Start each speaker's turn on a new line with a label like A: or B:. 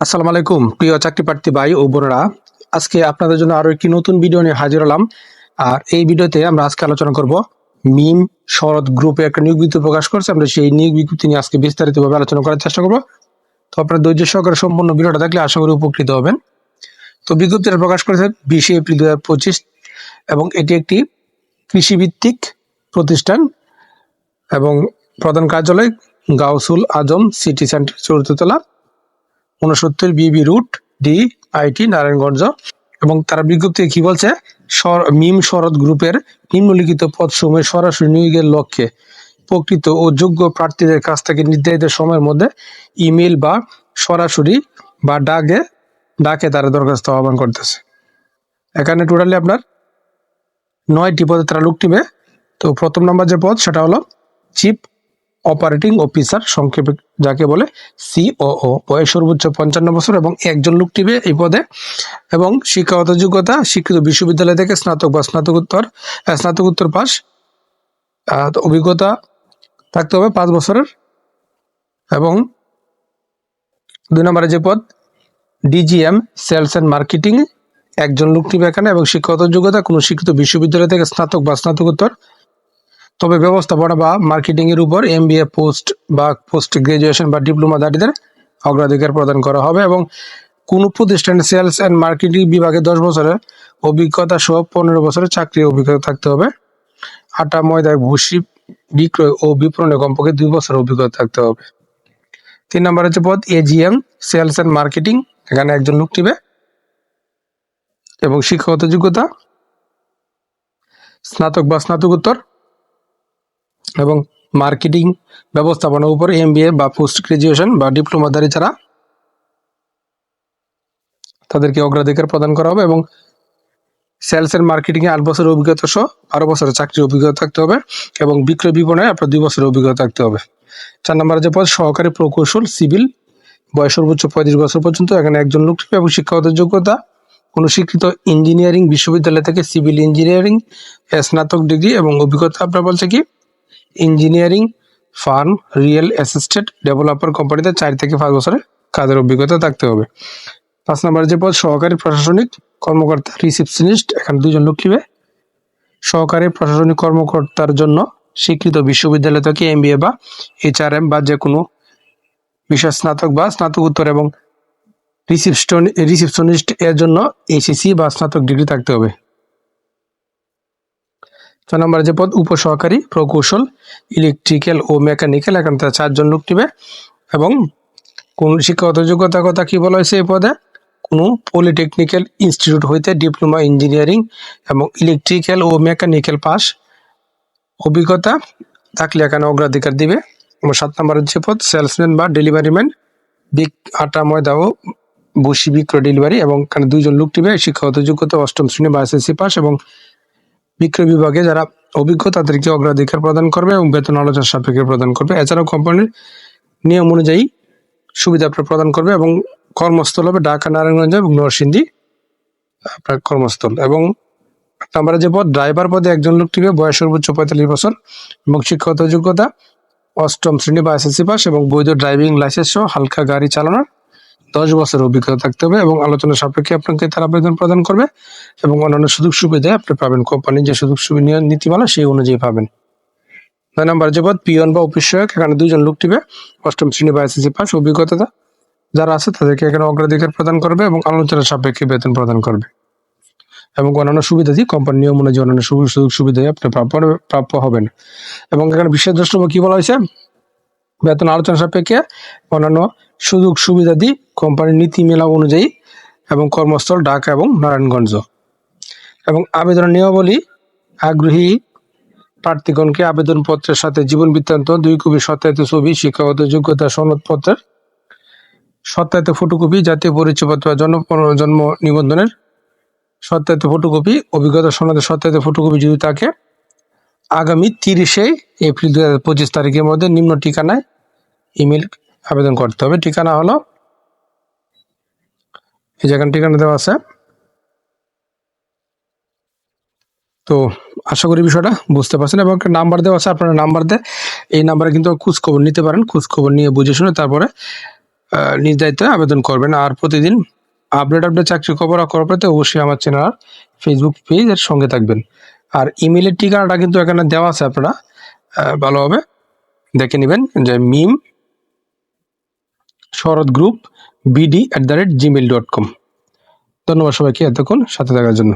A: আসসালামু আলাইকুম, প্রিয় চাকরি প্রার্থী ভাই ও বোনেরা। আজকে আপনাদের জন্য আরও একটি নতুন ভিডিও নিয়ে হাজির হলাম। আর এই ভিডিওতে আমরা আজকে আলোচনা করব মিম শরৎ গ্রুপে একটা নিয়োগ বিজ্ঞপ্তি প্রকাশ করছে। আমরা সেই নিয়োগ বিজ্ঞপ্তি নিয়ে আজকে বিস্তারিতভাবে আলোচনা করার চেষ্টা করব। তো আপনার ধৈর্য সহকারে সম্পূর্ণ ভিডিওটা দেখলে আশা করি উপকৃত হবেন। তো বিজ্ঞপ্তিটা প্রকাশ করেছে বিশে এপ্রিল দু হাজার পঁচিশ এবং এটি একটি কৃষিভিত্তিক প্রতিষ্ঠান এবং প্রধান কার্যালয় গাউসুল আজম সিটি সেন্টার চতুর্থতলা উনসত্তর বিবি রুট ডি আইটি নারায়ণগঞ্জ। এবং তারা বিজ্ঞপ্তি কি বলছে? মিম শরৎ গ্রুপের নিম্নলিখিত পদ পদসমূহে সরাসরি নিয়োগের লক্ষ্যে প্রকৃত ও যোগ্য প্রার্থীদের কাছ থেকে নির্ধারিত সময়ের মধ্যে ইমেল বা সরাসরি বা ডাকে ডাকে তারা দরখাস্ত আহ্বান করতেছে। এখানে টোটালি আপনার নয়টি পদে তারা লোক টিমে তো প্রথম নম্বর যে পদ, সেটা হলো চিফ অপারেটিং অফিসার, সংক্ষেপে যাকে বলে সিওও, বয়স সর্বোচ্চ পঞ্চান্ন বছর এবং একজন লোক টিবে এই পদে এবং শিক্ষাগত যোগ্যতা শিক্ষিত বিশ্ববিদ্যালয় থেকে স্নাতক বা স্নাতকোত্তর স্নাতকোত্তর পাস অভিজ্ঞতা থাকতে হবে পাঁচ বছরের এবং দুই নম্বরে যে পদ, ডিজিএম, সেলস অ্যান্ড মার্কেটিং, একজন লোক টিবে এখানে এবং শিক্ষাগত যোগ্যতা কোনো শিক্ষিত বিশ্ববিদ্যালয় থেকে স্নাতক বা স্নাতকোত্তর তবে ব্যবস্থাপনা বা মার্কেটিং এর উপর এমবিএ পোস্ট বা পোস্ট গ্রাজুয়েশন বা ডিপ্লোমা দাঁড়িয়ে অগ্রাধিকার প্রদান করা হবে এবং কোন প্রতিষ্ঠানে সেলস অ্যান্ড মার্কেটিং বিভাগে দশ বছরের অভিজ্ঞতা সহ পনেরো বছরের চাকরি অভিজ্ঞতা থাকতে হবে। আটা ময়দায় ভুসি বিক্রয় ও বিপণনে কমপক্ষে দুই বছরের অভিজ্ঞতা থাকতে হবে। তিন নম্বর হচ্ছে পদ এজিএম, সেলস অ্যান্ড মার্কেটিং, এখানে একজন লোক নিবে এবং শিক্ষাগত যোগ্যতা, স্নাতক বা স্নাতকোত্তর। এবং মার্কেটিং ব্যবস্থাপনার উপর এমবিএ বা পোস্ট গ্রাজুয়েশন বা ডিপ্লোমাধারী যারা, তাদেরকে অগ্রাধিকার প্রদান করা হবে এবং সেলস এন্ড মার্কেটিং এ আট বছরের অভিজ্ঞতা সহ বারো বছরের চাকরির অভিজ্ঞতা থাকতে হবে এবং বিক্রয় বিপণনে আপনার দুই বছরের অভিজ্ঞতা থাকতে হবে। চার নম্বরে যে পদ, সহকারী প্রকৌশল সিভিল বয়স সর্বোচ্চ পঁয়ত্রিশ বছর পর্যন্ত, এখানে একজন লোক এবং শিক্ষাগত যোগ্যতা, কোনো শিক্ষিত ইঞ্জিনিয়ারিং বিশ্ববিদ্যালয় থেকে সিভিল ইঞ্জিনিয়ারিং স্নাতক ডিগ্রি এবং অভিজ্ঞতা আপনার বলছে কি engineering, firm, real assisted developer কোম্পানিতে চার থেকে পাঁচ বছরের কাজের অভিজ্ঞতা থাকতে হবে। পাঁচ নম্বরে যে পদ, সহকারী প্রশাসনিক কর্মকর্তা, রিসিপশনিস্ট, এখানে দুজন লোক নিবে। সহকারী প্রশাসনিক কর্মকর্তার জন্য স্বীকৃত বিশ্ববিদ্যালয় থেকে এমবিএ বা এইচআরএম বা যে কোনো বিষয় স্নাতক বা স্নাতকোত্তর এবং রিসিপশন, রিসিপশনিস্ট এর জন্য এইচএসসি বা স্নাতক ডিগ্রি থাকতে হবে। ছয় নম্বরে যে পদ, উপসহকারী, প্রকৌশল ইলেকট্রিক্যাল ও মেকানিক্যাল এখানে তারা চারজন লোক নিবে। এবং কোন শিক্ষাগত যোগ্যতার কথা কি বলা হয়েছে এই পদে? কোনো পলিটেকনিক্যাল ইনস্টিটিউট হইতে ডিপ্লোমা ইঞ্জিনিয়ারিং এবং ইলেকট্রিক্যাল ও মেকানিক্যাল পাস অভিজ্ঞতা থাকলে এখানে অগ্রাধিকার দিবে। এবং সাত নম্বরের যে পদ সেলসম্যান বা ডেলিভারি ম্যান বিগ আটা, ময়দা ও বসি বিক্রয় ডেলিভারি এবং এখানে দুইজন লোক টিবে শিক্ষাগত যোগ্যতা অষ্টম শ্রেণি বা এসএসসি পাস এবং বিক্রয় বিভাগে যারা অভিজ্ঞ, তাদেরকে অগ্রাধিকার প্রদান করবে এবং বেতন আলোচনা সাপেক্ষে প্রদান করবে। এছাড়াও কোম্পানির নিয়ম অনুযায়ী সুবিধা প্রদান করবে এবং কর্মস্থল হবে ঢাকা, নারায়ণগঞ্জ এবং নরসিংদী আপনার কর্মস্থল। এবং নাম্বারে যে পদ ড্রাইভার পদে একজন লোক টিবে বয়স সর্বোচ্চ পঁয়তাল্লিশ বছর এবং শিক্ষাগত যোগ্যতা অষ্টম শ্রেণি বা এসএসসি পাস এবং বৈধ ড্রাইভিং লাইসেন্স সহ হালকা গাড়ি চালানোর দশ বছরের অভিজ্ঞতা থাকতে হবে এবং আলোচনা সাপেক্ষে আপনাকে তারা আবেদন প্রদান করবে এবং অন্যান্য সুযোগ সুবিধা আপনি পাবেন। কোম্পানির যে সুযোগ সুবিধা, নীতিমালা, সেই অনুযায়ী পাবেন। নয় নম্বর যে পদ পিয়ন বা অফিস সহায়ক এখানে দুজন লোক টিবে অষ্টম শ্রেণি বা এসএসসি পাস অভিজ্ঞতা যারা আছে তাদেরকে এখানে অগ্রাধিকার প্রদান করবে এবং আলোচনা সাপেক্ষে বেতন প্রদান করবে। এবং অন্যান্য সুবিধা দিয়ে কোম্পানির নিয়ম অনুযায়ী অন্যান্য সুযোগ সুবিধায় আপনি প্রাপ্য প্রাপ্য হবেন। এবং এখানে বিশেষ দ্রষ্টব্য কি বলা হয়েছে? বেতন আলোচনা সাপেক্ষে অন্যান্য সুযোগ সুবিধা দিয়ে কোম্পানির নীতি মেলা অনুযায়ী এবং কর্মস্থল ঢাকা এবং নারায়ণগঞ্জ। এবং আবেদনের নিয়মাবলী, আগ্রহী প্রার্থীগণকে আবেদনপত্রের সাথে জীবন বৃত্তান্ত, দুই কপি সত্যায়িত ছবি, শিক্ষাগত যোগ্যতা, সনদপত্রের সত্যায়িত ফটোকপি, জাতীয় পরিচয়পত্র জন্ম জন্ম নিবন্ধনের সত্যায়িত ফটোকপি, অভিজ্ঞতা সনদের সত্যায়িত ফটোকপি যদি থাকে, আগামী তিরিশে এপ্রিল দু হাজার পঁচিশ তারিখের মধ্যে নিম্ন ঠিকানায় ইমেল আবেদন করতে হবে। ঠিকানা হলো এই যেখানে ঠিকানা দেওয়া আছে। তো আশা করি বিষয়টা বুঝতে পারছেন এবং একটা নাম্বার দেওয়া আছে, আপনারা নাম্বার দিয়ে এই নাম্বারে কিন্তু খোঁজখবর নিতে পারেন খোঁজ খবর নিয়ে বুঝে শুনে তারপরে নিজ দায়িত্বে আবেদন করবেন। আর প্রতিদিন আপডেট আপডেট চাকরি খবর খবর পেতে অবশ্যই আমার চ্যানেল ফেসবুক পেজ এর সঙ্গে থাকবেন। আর ইমেলের ঠিকানাটা কিন্তু এখানে দেওয়া আছে আপনারা ভালোভাবে দেখে নেবেন। যে Mim Sharat group BD at the rate Gmail dot com ধন্যবাদ সবাইকে এতক্ষণ সাথে থাকার জন্য।